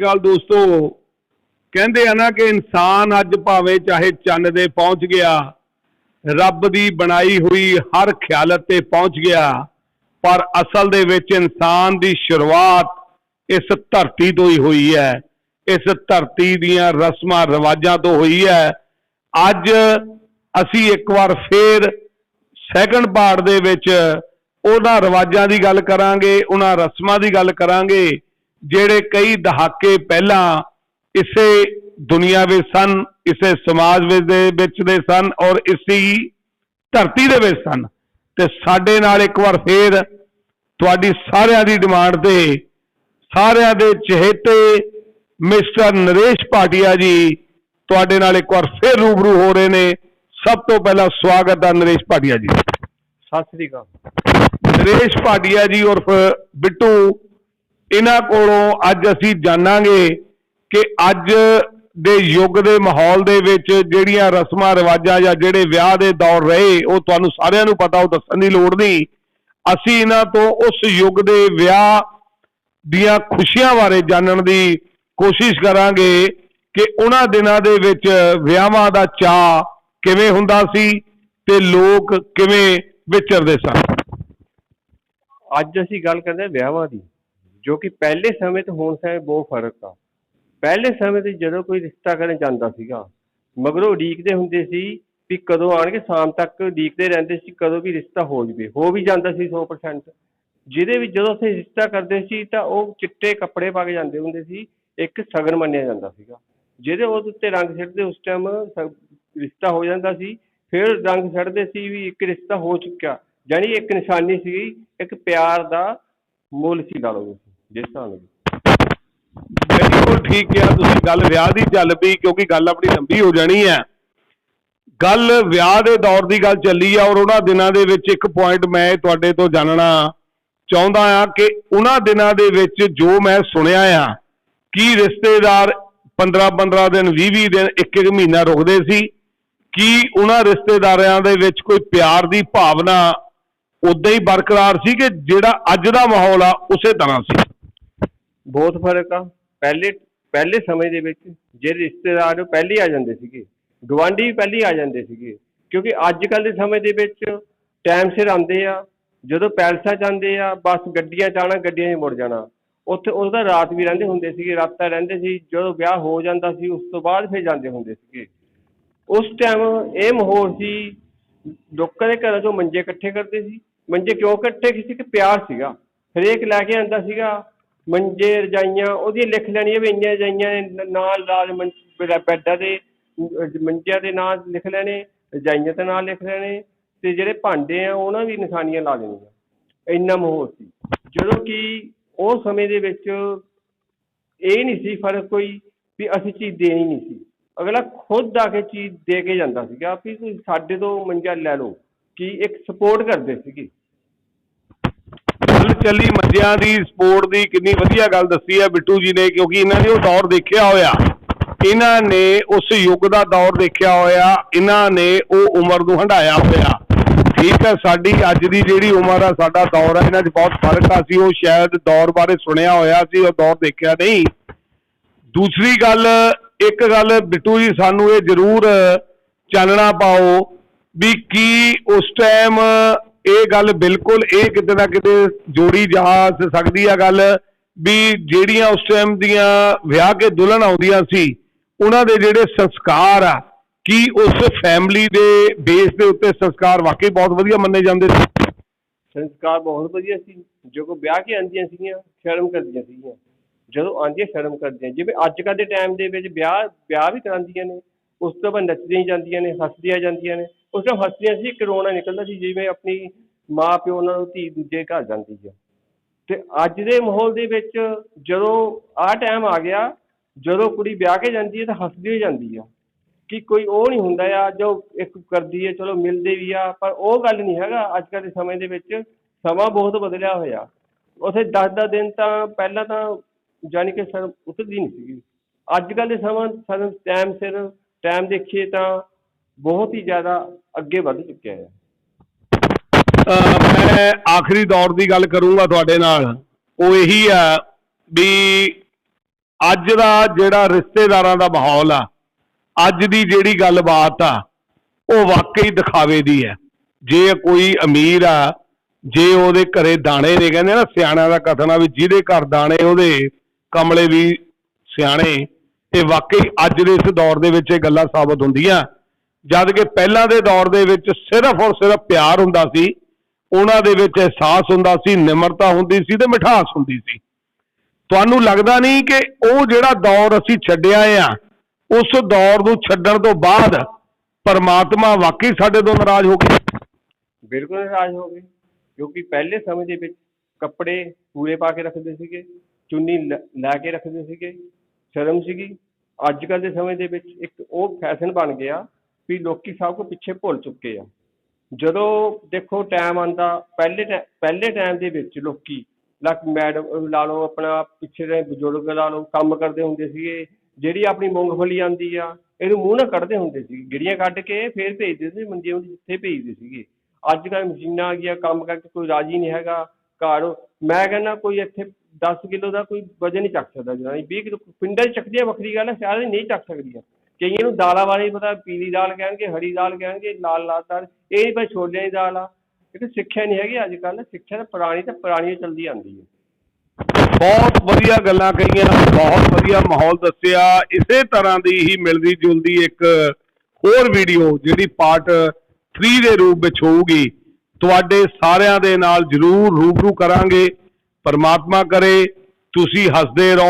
ਅਕਾਲ ਦੋਸਤੋ, ਕਹਿੰਦੇ ਆ ਨਾ ਕਿ ਇਨਸਾਨ ਅੱਜ ਭਾਵੇਂ ਚਾਹੇ ਚੰਨ ਦੇ ਪਹੁੰਚ ਗਿਆ, ਰੱਬ ਦੀ ਬਣਾਈ ਹੋਈ ਹਰ ਖਿਆਲਤ ਤੇ ਪਹੁੰਚ ਗਿਆ, ਪਰ ਅਸਲ ਦੇ ਵਿੱਚ ਇਨਸਾਨ ਦੀ ਸ਼ੁਰੂਆਤ ਇਸ ਧਰਤੀ ਤੋਂ ਹੀ ਹੋਈ ਹੈ। ਇਸ ਧਰਤੀ ਦੀਆਂ ਰਸਮਾਂ ਰਿਵਾਜਾਂ ਤੋਂ ਹੋਈ ਹੈ। ਅੱਜ ਅਸੀਂ ਇੱਕ ਵਾਰ ਫੇਰ ਸੈਕੰਡ ਪਾਰਟ ਦੇ ਵਿੱਚ ਉਹਨਾਂ ਰਿਵਾਜਾਂ ਦੀ ਗੱਲ ਕਰਾਂਗੇ, ਉਹਨਾਂ ਰਸਮਾਂ ਦੀ ਗੱਲ ਕਰਾਂਗੇ। ਜਿਹੜੇ ਕਈ ਦਹਾਕੇ ਪਹਿਲਾਂ ਇਸੇ ਦੁਨੀਆ ਵਿੱਚ ਸਨ ਇਸੇ ਸਮਾਜ ਵਿੱਚ ਦੇ ਵਿੱਚ ਦੇ ਸਨ ਔਰ ਇਸੀ ਧਰਤੀ ਦੇ ਵਿੱਚ ਸਨ। ਤੇ ਸਾਡੇ ਨਾਲ ਇੱਕ ਵਾਰ ਫੇਰ ਤੁਹਾਡੀ ਸਾਰਿਆਂ ਦੀ ਡਿਮਾਂਡ ਤੇ ਸਾਰਿਆਂ ਦੇ ਚਹੇਤੇ ਮਿਸਟਰ ਨਰੇਸ਼ ਭਾਟੀਆ ਜੀ ਤੁਹਾਡੇ ਨਾਲ ਇੱਕ ਵਾਰ ਫੇਰ ਰੂਬਰੂ ਹੋ ਰਹੇ ਨੇ। ਸਭ ਤੋਂ ਪਹਿਲਾਂ ਸਵਾਗਤ ਹੈ ਨਰੇਸ਼ ਭਾਟੀਆ ਜੀ। ਸਤਿ ਸ੍ਰੀ ਅਕਾਲ। ਨਰੇਸ਼ ਭਾਟੀਆ ਜੀ ਉਰਫ ਬਿੱਟੂ ਇਹਨਾਂ ਕੋਲੋਂ ਅੱਜ ਅਸੀਂ ਜਾਣਾਂਗੇ ਕਿ ਅੱਜ ਦੇ ਯੁੱਗ ਦੇ ਮਾਹੌਲ ਦੇ ਵਿੱਚ ਜਿਹੜੀਆਂ ਰਸਮਾਂ, ਰਿਵਾਜਾਂ ਜਾਂ ਜਿਹੜੇ ਵਿਆਹ ਦੇ ਦੌਰ ਰਹੇ, ਉਹ ਤੁਹਾਨੂੰ ਸਾਰਿਆਂ ਨੂੰ ਪਤਾ, ਉਹ ਦੱਸਣ ਦੀ ਲੋੜ ਨਹੀਂ। ਅਸੀਂ ਇਹਨਾਂ ਤੋਂ ਉਸ ਯੁੱਗ ਦੇ ਵਿਆਹ ਦੀਆਂ ਖੁਸ਼ੀਆਂ ਬਾਰੇ ਜਾਣਨ ਦੀ ਕੋਸ਼ਿਸ਼ ਕਰਾਂਗੇ ਕਿ ਉਹਨਾਂ ਦਿਨਾਂ ਦੇ ਵਿੱਚ ਵਿਆਹਾਂ ਦਾ ਚਾਅ ਕਿਵੇਂ ਹੁੰਦਾ ਸੀ ਤੇ ਲੋਕ ਕਿਵੇਂ ਵਿਚਰਦੇ ਸਨ। ਅੱਜ ਅਸੀਂ ਗੱਲ ਕਰਦੇ ਵਿਆਹਾਂ ਦੀ। ਜੋ ਕਿ ਪਹਿਲੇ ਸਮੇਂ ਤੇ ਹੁਣ ਸਮੇਂ ਬਹੁਤ ਫ਼ਰਕ ਆ। ਪਹਿਲੇ ਸਮੇਂ ਤੇ ਜਦੋਂ ਕੋਈ ਰਿਸ਼ਤਾ ਕਰਨ ਜਾਂਦਾ ਸੀਗਾ, ਮਗਰੋਂ ਉਡੀਕਦੇ ਹੁੰਦੇ ਸੀ ਵੀ ਕਦੋਂ ਆਣਗੇ, ਸ਼ਾਮ ਤੱਕ ਉਡੀਕਦੇ ਰਹਿੰਦੇ ਸੀ, ਕਦੋਂ ਵੀ ਰਿਸ਼ਤਾ ਹੋ ਜਵੇ। ਹੋ ਵੀ ਜਾਂਦਾ ਸੀ 100% ਜਿਹਦੇ ਵਿੱਚ ਜਦੋਂ ਅਸੀਂ ਰਿਸ਼ਤਾ ਕਰਦੇ ਸੀ ਤਾਂ ਉਹ ਚਿੱਟੇ ਕੱਪੜੇ ਪਾ ਕੇ ਜਾਂਦੇ ਹੁੰਦੇ ਸੀ, ਇੱਕ ਸ਼ਗਨ ਮੰਨਿਆ ਜਾਂਦਾ ਸੀਗਾ। ਜਿਹਦੇ ਉਹਦੇ ਉੱਤੇ ਰੰਗ ਛੱਡਦੇ ਉਸ ਟਾਈਮ ਰਿਸ਼ਤਾ ਹੋ ਜਾਂਦਾ ਸੀ, ਫਿਰ ਰੰਗ ਛੱਡਦੇ ਸੀ ਵੀ ਇੱਕ ਰਿਸ਼ਤਾ ਹੋ ਚੁੱਕਿਆ। ਜਾਣੀ ਇੱਕ ਨਿਸ਼ਾਨੀ ਸੀਗੀ, ਇੱਕ ਪਿਆਰ ਦਾ ਮੁੱਲ ਸੀ ਲਾ ਲਓ ਤੁਸੀਂ। ਜਿਸ ਹਿਸਾਬ ਨਾਲ। ਬਿਲਕੁਲ ਠੀਕ ਕਿਹਾ ਤੁਸੀਂ, ਗੱਲ ਵਿਆਹ ਦੀ ਚੱਲ ਪਈ, ਕਿਉਂਕਿ ਗੱਲ ਆਪਣੀ ਲੰਬੀ ਹੋ ਜਾਣੀ ਹੈ। ਗੱਲ ਵਿਆਹ ਦੇ ਦੌਰ ਦੀ ਗੱਲ ਚੱਲੀ ਆ, ਔਰ ਉਹਨਾਂ ਦਿਨਾਂ ਦੇ ਵਿੱਚ ਇੱਕ ਪੁਆਇੰਟ ਮੈਂ ਤੁਹਾਡੇ ਤੋਂ ਜਾਣਨਾ ਚਾਹੁੰਦਾ ਆ ਕਿ ਉਹਨਾਂ ਦਿਨਾਂ ਦੇ ਵਿੱਚ ਜੋ ਮੈਂ ਸੁਣਿਆ ਆ, ਕੀ ਰਿਸ਼ਤੇਦਾਰ 15-15 ਦਿਨ 20-20 ਦਿਨ, ਇੱਕ ਇੱਕ ਮਹੀਨਾ ਰੁਕਦੇ ਸੀ, ਕੀ ਉਹਨਾਂ ਰਿਸ਼ਤੇਦਾਰਾਂ ਦੇ ਵਿੱਚ ਕੋਈ ਪਿਆਰ ਦੀ ਭਾਵਨਾ ਉਦਾਂ ਹੀ ਬਰਕਰਾਰ ਸੀ ਕਿ ਜਿਹੜਾ ਅੱਜ ਦਾ ਮਾਹੌਲ ਆ, ਉਸੇ ਤਰ੍ਹਾਂ ਸੀ? ਬਹੁਤ ਫ਼ਰਕ ਆ। ਪਹਿਲੇ ਪਹਿਲੇ ਸਮੇਂ ਦੇ ਵਿੱਚ ਜਿਹੜੇ ਰਿਸ਼ਤੇਦਾਰ ਉਹ ਪਹਿਲੇ ਆ ਜਾਂਦੇ ਸੀਗੇ ਗਵਾਂਢੀ ਵੀ ਪਹਿਲੇ ਆ ਜਾਂਦੇ ਸੀਗੇ, ਕਿਉਂਕਿ ਅੱਜ ਕੱਲ ਦੇ ਸਮੇਂ ਦੇ ਵਿੱਚ ਟਾਈਮ ਸਿਰ ਆਉਂਦੇ ਆ, ਜਦੋਂ ਪੈਲਸਾਂ ਚ ਆਉਂਦੇ ਆ, ਬਸ ਗੱਡੀਆਂ ਚ ਆਉਣਾ, ਗੱਡੀਆਂ 'ਚ ਮੁੜ ਜਾਣਾ। ਉੱਥੇ ਉਹਦਾ ਰਾਤ ਵੀ ਰਹਿੰਦੇ ਹੁੰਦੇ ਸੀਗੇ, ਰਾਤਾਂ ਰਹਿੰਦੇ ਸੀ, ਜਦੋਂ ਵਿਆਹ ਹੋ ਜਾਂਦਾ ਸੀ, ਉਸ ਤੋਂ ਬਾਅਦ ਫਿਰ ਜਾਂਦੇ ਹੁੰਦੇ ਸੀਗੇ। ਉਸ ਟਾਈਮ ਇਹ ਮਾਹੌਲ ਸੀ, ਲੋਕਾਂ ਦੇ ਘਰਾਂ ਚੋਂ ਮੰਜੇ ਇਕੱਠੇ ਕਰਦੇ ਸੀ, ਮੰਜੇ ਕਿਉਂ ਇਕੱਠੇ? ਕਿਸੇ ਕਿ ਪਿਆਰ ਸੀਗਾ। ਹਰੇਕ ਲੈ ਕੇ ਆਂਦਾ ਸੀਗਾ ਮੰਜੇ ਰਜਾਈਆਂ ਉਹਦੀ ਲਿਖ ਲੈਣੀਆਂ ਵੀ ਇੰਨੀਆਂ ਰਜਾਈਆਂ ਨੇ, ਨ- ਨਾਲ ਲਾਲ ਬੈੱਡਾਂ ਦੇ ਮੰਜਿਆਂ ਦੇ ਨਾਂ ਲਿਖ ਲੈਣੇ, ਰਜਾਈਆਂ ਦੇ ਨਾਂ ਲਿਖ ਲੈਣੇ ਤੇ ਜਿਹੜੇ ਭਾਂਡੇ ਆ, ਉਹਨਾਂ ਵੀ ਨਿਸ਼ਾਨੀਆਂ ਲਾ ਦੇਣੀਆਂ। ਇੰਨਾ ਮਾਹੌਲ ਸੀ। ਜਦੋਂ ਕਿ ਉਹ ਸਮੇਂ ਦੇ ਵਿੱਚ ਇਹ ਨਹੀਂ ਸੀ ਫ਼ਰਕ ਕੋਈ ਵੀ ਅਸੀਂ ਚੀਜ਼ ਦੇਣੀ ਨਹੀਂ ਸੀ। ਅਗਲਾ ਖੁਦ ਆ ਕੇ ਚੀਜ਼ ਦੇ ਕੇ ਜਾਂਦਾ ਸੀਗਾ ਵੀ ਤੁਸੀਂ ਸਾਡੇ ਤੋਂ ਮੰਜਾ ਲੈ ਲਓ, ਕਿ ਇੱਕ ਸਪੋਰਟ ਕਰਦੇ ਸੀਗੇ। ਚੱਲੀ ਮੰਜਿਆਂ ਦੀ ਸਪੋਰਟ ਦੀ ਕਿੰਨੀ ਵਧੀਆ ਗੱਲ ਦੱਸੀ ਹੈ ਬਿੱਟੂ ਜੀ ਨੇ, ਕਿਉਂਕਿ ਇਹਨਾਂ ਨੇ ਉਹ ਦੌਰ ਦੇਖਿਆ ਹੋਇਆ। ਇਹਨਾਂ ਨੇ ਉਸ ਯੁੱਗ ਦਾ ਦੌਰ ਦੇਖਿਆ ਹੋਇਆ, ਇਹਨਾਂ ਨੇ ਉਹ ਉਮਰ ਨੂੰ ਹੰਢਾਇਆ ਹੋਇਆ। ਠੀਕ ਹੈ, ਸਾਡੀ ਅੱਜ ਦੀ ਜਿਹੜੀ ਉਮਰ ਆ, ਸਾਡਾ ਦੌਰ ਆ, ਇਹਨਾਂ 'ਚ ਬਹੁਤ ਫ਼ਰਕ ਆ। ਸੀ ਉਹ ਸ਼ਾਇਦ ਦੌਰ ਬਾਰੇ ਸੁਣਿਆ ਹੋਇਆ ਸੀ, ਉਹ ਦੌਰ ਦੇਖਿਆ ਨਹੀਂ। ਦੂਸਰੀ ਗੱਲ, ਇੱਕ ਗੱਲ ਬਿੱਟੂ ਜੀ ਸਾਨੂੰ ਇਹ ਜ਼ਰੂਰ ਚਾਨਣਾ ਪਾਓ ਵੀ ਕੀ ਉਸ ਟਾਈਮ ਇਹ ਗੱਲ ਬਿਲਕੁਲ ਇਹ ਕਿਤੇ ਨਾ ਕਿਤੇ ਜੋੜੀ ਜਾ ਸਕਦੀ ਆ ਗੱਲ ਵੀ ਜਿਹੜੀਆਂ ਉਸ ਟਾਈਮ ਦੀਆਂ ਵਿਆਹ ਕੇ ਦੁਲਹਨ ਆਉਂਦੀਆਂ ਸੀ, ਉਹਨਾਂ ਦੇ ਜਿਹੜੇ ਸੰਸਕਾਰ ਆ, ਕੀ ਉਸ ਫੈਮਿਲੀ ਦੇ ਬੇਸ ਦੇ ਉੱਤੇ ਸੰਸਕਾਰ ਵਾਕਈ ਬਹੁਤ ਵਧੀਆ ਮੰਨੇ ਜਾਂਦੇ ਸੀ? ਸੰਸਕਾਰ ਬਹੁਤ ਵਧੀਆ ਸੀ। ਜੋ ਕੋ ਵਿਆਹ ਕੇ ਆਉਂਦੀਆਂ ਸੀਗੀਆਂ, ਸ਼ਰਮ ਕਰਦੀਆਂ ਸੀਗੀਆਂ। ਜਦੋਂ ਆਉਂਦੀਆਂ, ਸ਼ਰਮ ਕਰਦੀਆਂ। ਜਿਵੇਂ ਅੱਜ ਕੱਲ੍ਹ ਦੇ ਟਾਈਮ ਦੇ ਵਿੱਚ ਵਿਆਹ ਵਿਆਹ ਵੀ ਕਰਾਉਂਦੀਆਂ ਨੇ। ਉਸ ਤੋਂ ਬਾਅਦ ਨੱਚਦੀਆਂ ਜਾਂਦੀਆਂ ਨੇ, ਹੱਸਦੀਆਂ ਜਾਂਦੀਆਂ ਨੇ। ਉਸ ਟਾਈਮ ਹੱਸਦੀਆਂ ਸੀ ਕਰੋਨਾ ਨਿਕਲਦਾ ਸੀ, ਜਿਵੇਂ ਆਪਣੀ ਮਾਂ ਪਿਓ ਉਹਨਾਂ ਨੂੰ ਧੀ ਦੂਜੇ ਘਰ ਜਾਂਦੀ ਹੈ ਤੇ ਅੱਜ ਦੇ ਮਾਹੌਲ ਦੇ ਵਿੱਚ ਜਦੋਂ ਆਹ ਟਾਈਮ ਆ ਗਿਆ, ਜਦੋਂ ਕੁੜੀ ਵਿਆਹ ਕੇ ਜਾਂਦੀ ਹੈ ਤਾਂ ਹੱਸਦੀ ਹੋਈ ਜਾਂਦੀ ਆ ਕਿ ਕੋਈ ਉਹ ਨਹੀਂ ਹੁੰਦਾ ਆ, ਜੋ ਇੱਕ ਕਰਦੀ ਹੈ ਚਲੋ ਮਿਲਦੇ ਵੀ ਆ, ਪਰ ਉਹ ਗੱਲ ਨਹੀਂ ਹੈਗਾ ਅੱਜ ਕੱਲ੍ਹ ਦੇ ਸਮੇਂ ਦੇ ਵਿੱਚ, ਸਮਾਂ ਬਹੁਤ ਬਦਲਿਆ ਹੋਇਆ। ਉਥੇ 10-10 ਦਿਨ ਤਾਂ ਪਹਿਲਾਂ ਤਾਂ ਜਾਣੀ ਕਿ ਸਰ ਉਤਰਦੀ ਨਹੀਂ ਸੀਗੀ। ਅੱਜ ਕੱਲ੍ਹ ਦੇ ਸਮਾਂ, ਸਾਨੂੰ ਟਾਈਮ ਸਿਰ ਟਾਈਮ ਦੇਖੀਏ ਤਾਂ ਬਹੁਤ ਹੀ ਜ਼ਿਆਦਾ ਅੱਗੇ ਵੱਧ ਚੁੱਕਿਆ ਹੈ ਮੈਂ ਆਖਰੀ ਦੌਰ ਦੀ ਗੱਲ ਕਰੂੰਗਾ ਤੁਹਾਡੇ ਨਾਲ। ਉਹ ਇਹੀ ਆ ਵੀ ਅੱਜ ਦਾ ਜਿਹੜਾ ਰਿਸ਼ਤੇਦਾਰਾਂ ਦਾ ਮਾਹੌਲ ਆ, ਅੱਜ ਦੀ ਜਿਹੜੀ ਗੱਲਬਾਤ ਆ, ਉਹ ਵਾਕਈ ਦਿਖਾਵੇ ਦੀ ਹੈ। ਜੇ ਕੋਈ ਅਮੀਰ ਆ, ਜੇ ਉਹਦੇ ਘਰੇ ਦਾਣੇ ਨੇ, ਕਹਿੰਦੇ ਨਾ ਸਿਆਣਿਆਂ ਦਾ ਕਥਨ ਆ ਵੀ ਜਿਹਦੇ ਘਰ ਦਾਣੇ ਉਹਦੇ ਕਮਲੇ ਵੀ ਸਿਆਣੇ, ਤੇ ਵਾਕਈ ਅੱਜ ਦੇ ਇਸ ਦੌਰ ਦੇ ਵਿੱਚ ਇਹ ਗੱਲਾਂ ਸਾਬਤ ਹੁੰਦੀਆਂ। ਜਦ ਕਿ ਪਹਿਲਾਂ ਦੇ ਦੌਰ ਦੇ ਵਿੱਚ ਸਿਰਫ ਔਰ ਸਿਰਫ ਪਿਆਰ ਹੁੰਦਾ ਸੀ ਉਹਨਾਂ ਦੇ ਵਿੱਚ ਅਹਿਸਾਸ ਹੁੰਦਾ ਸੀ, ਨਿਮਰਤਾ ਹੁੰਦੀ ਸੀ ਤੇ ਮਿਠਾਸ ਹੁੰਦੀ ਸੀ। ਤੁਹਾਨੂੰ ਲੱਗਦਾ ਨਹੀਂ ਕਿ ਉਹ ਜਿਹੜਾ ਦੌਰ ਅਸੀਂ ਛੱਡਿਆ ਆ ਉਸ ਦੌਰ ਨੂੰ ਛੱਡਣ ਤੋਂ ਬਾਅਦ ਪਰਮਾਤਮਾ ਵਾਕਈ ਸਾਡੇ ਤੋਂ ਨਾਰਾਜ਼ ਹੋ ਗਿਆ ਬਿਲਕੁਲ ਨਾਰਾਜ਼ ਹੋ ਗਏ, ਕਿਉਂਕਿ ਪਹਿਲੇ ਸਮੇਂ ਦੇ ਵਿੱਚ ਕੱਪੜੇ ਪੂਰੇ ਪਾ ਕੇ ਰੱਖਦੇ ਸੀਗੇ, ਚੁੰਨੀ ਲ- ਲੈ ਕੇ ਰੱਖਦੇ ਸੀਗੇ, ਸ਼ਰਮ ਸੀਗੀ। ਅੱਜ ਕੱਲ੍ਹ ਦੇ ਸਮੇਂ ਦੇ ਵਿੱਚ ਇੱਕ ਉਹ ਫੈਸ਼ਨ ਬਣ ਗਿਆ ਵੀ ਲੋਕੀ ਸਭ ਕੁਝ ਪਿੱਛੇ ਭੁੱਲ ਚੁੱਕੇ ਆ। ਜਦੋਂ ਦੇਖੋ ਟਾਈਮ ਆਉਂਦਾ, ਪਹਿਲੇ ਟੈ- ਪਹਿਲੇ ਟਾਈਮ ਦੇ ਵਿੱਚ ਲੋਕੀ ਲੱਕ ਮੈਡਮ ਲਾ ਲਓ ਆਪਣਾ ਪਿੱਛੇ ਦੇ ਬਜ਼ੁਰਗ ਲਾ ਲਓ, ਕੰਮ ਕਰਦੇ ਹੁੰਦੇ ਸੀਗੇ, ਜਿਹੜੀ ਆਪਣੀ ਮੂੰਗਫਲੀ ਆਉਂਦੀ ਆ, ਇਹਨੂੰ ਮੂੰਹ ਨਾਲ ਕੱਢਦੇ ਹੁੰਦੇ ਸੀ। ਗਿੜੀਆਂ ਕੱਢ ਕੇ ਫੇਰ ਭੇਜਦੇ ਸੀ, ਮੰਜੇ ਉਹਦੀ ਜਿੱਥੇ ਭੇਜਦੇ ਸੀਗੇ। ਅੱਜ ਕੱਲ੍ਹ ਮਸ਼ੀਨਾਂ ਆ ਗਈਆਂ, ਕੰਮ ਕਰਕੇ ਕੋਈ ਰਾਜੀ ਨਹੀਂ ਹੈਗਾ, ਘਰ ਮੈਂ ਕਹਿੰਦਾ ਕੋਈ ਇੱਥੇ 10 ਕਿਲੋ ਦਾ ਕੋਈ ਵਜਨ ਨਹੀਂ ਚੱਕ ਸਕਦਾ ਜਨਾਨੀ। 20 ਕਿਲੋ ਪਿੰਡਾਂ 'ਚ ਚੱਕਦੀਆਂ ਵੱਖਰੀ ਗੱਲ ਹੈ ਸ਼ਹਿਰ 'ਚ ਨਹੀਂ ਚੱਕ ਸਕਦੀਆਂ ਕਈਆਂ ਨੂੰ ਦਾਲਾਂ ਬਾਰੇ ਨਹੀਂ ਪਤਾ ਪੀਲੀ ਦਾਲ ਕਹਿਣਗੇ, ਹਰੀ ਦਾਲ ਕਹਿਣਗੇ, ਲਾਲ ਲਾਲ ਦਾਲ, ਇਹ ਨਹੀਂ ਭਾਈ ਛੋਲਿਆਂ ਦੀ ਦਾਲ ਆ। ਇਹ ਸਿੱਖਿਆ ਨਹੀਂ ਹੈਗੀ ਅੱਜ ਕੱਲ੍ਹ ਸਿੱਖਿਆ ਤਾਂ ਪੁਰਾਣੀ ਤਾਂ ਪੁਰਾਣੀ ਚੱਲਦੀ ਆਉਂਦੀ ਹੈ। ਬਹੁਤ ਵਧੀਆ ਗੱਲਾਂ ਕਹੀਆਂ, ਬਹੁਤ ਵਧੀਆ ਮਾਹੌਲ ਦੱਸਿਆ। ਇਸੇ ਤਰ੍ਹਾਂ ਦੀ ਹੀ ਮਿਲਦੀ ਜੁਲਦੀ ਇੱਕ ਹੋਰ ਵੀਡੀਓ ਜਿਹੜੀ ਪਾਰਟ 3 ਦੇ ਰੂਪ ਵਿੱਚ ਹੋਊਗੀ। ਤੁਹਾਡੇ ਸਾਰਿਆਂ ਦੇ ਨਾਲ ਜਰੂਰ ਰੂਬਰੂ ਕਰਾਂਗੇ। ਪਰਮਾਤਮਾ ਕਰੇ, ਤੁਸੀਂ ਹੱਸਦੇ ਰਹੋ।